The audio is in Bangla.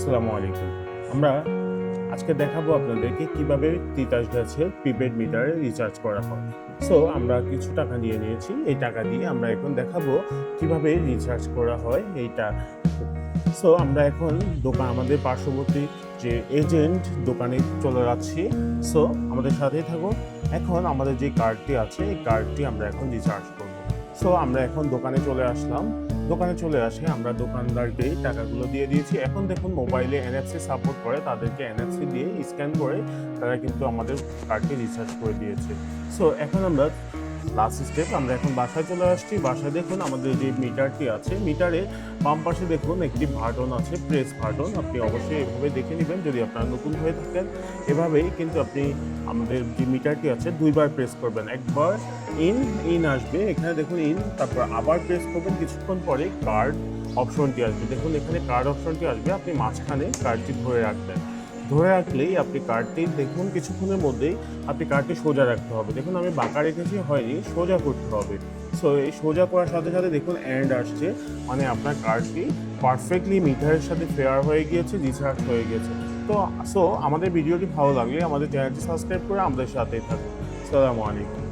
আসসালামু আলাইকুম। আমরা আজকে দেখাবো আপনাদেরকে কীভাবে তিতাস গাছের প্রিপেড মিটারে রিচার্জ করা হয়। সো আমরা কিছু টাকা নিয়ে নিয়েছি। এই টাকা দিয়ে আমরা এখন দেখাবো কীভাবে রিচার্জ করা হয় এইটা। সো আমরা এখন দোকান, আমাদের পার্শ্ববর্তী যে এজেন্ট দোকানে চলে যাচ্ছি। সো আমাদের সাথেই থাকুন। এখন আমাদের যে কার্ডটি আছে, এই কার্ডটি আমরা এখন রিচার্জ করব। সো আমরা এখন দোকানে চলে আসলাম। দোকানে চলে আসে, আমরা দোকানদারকেই টাকাগুলো দিয়ে দিয়েছি। এখন দেখুন মোবাইলে এনএফসি সাপোর্ট করে, তাদেরকে এনএফসি দিয়ে স্ক্যান করে, তারা কিন্তু আমাদের কার্ডকে রিচার্জ করে দিয়েছে। সো এখন আমরা লাস্ট স্টেপ আমরা এখন বাসায় চলে আসছি। বাসায় দেখুন আমাদের যে মিটারটি আছে মিটারে বাম পাশে দেখুন একটি বাটন আছে প্রেস বাটন। আপনি অবশ্যই এভাবে দেখে নেবেন যদি আপনারা নতুন হয়ে থাকেন। এভাবেই কিন্তু আপনি আমাদের যে মিটারটি আছে, দুইবার প্রেস করবেন। একবার ইন ইন আসবে। এখানে দেখুন ইন তারপর আবার প্রেস করবেন। কিছুক্ষণ পরে কার্ড অপশনটি আসবে। দেখুন এখানে কার্ড অপশনটি আসবে। আপনি মাঝখানে কার্ডটি ধরে রাখবেন। ধরে রাখলেই আপনি কার্ডটি দেখুন, কিছুক্ষণের মধ্যেই আপনি কার্ডটি সোজা রাখতে হবে। দেখুন, আমি বাঁকা রেখেছি, হয়নি, সোজা করতে হবে। সো এই সোজা করার সাথে সাথে দেখুন অ্যান্ড আসছে। মানে আপনার কার্ডটি পারফেক্টলি মিটারের সাথে ফেয়ার হয়ে গিয়েছে রিচার্জ হয়ে গেছে তো সো আমাদের ভিডিওটি ভালো লাগলে আমাদের চ্যানেলটি সাবস্ক্রাইব করে আমাদের সাথেই থাকুন। সালামু আলাইকুম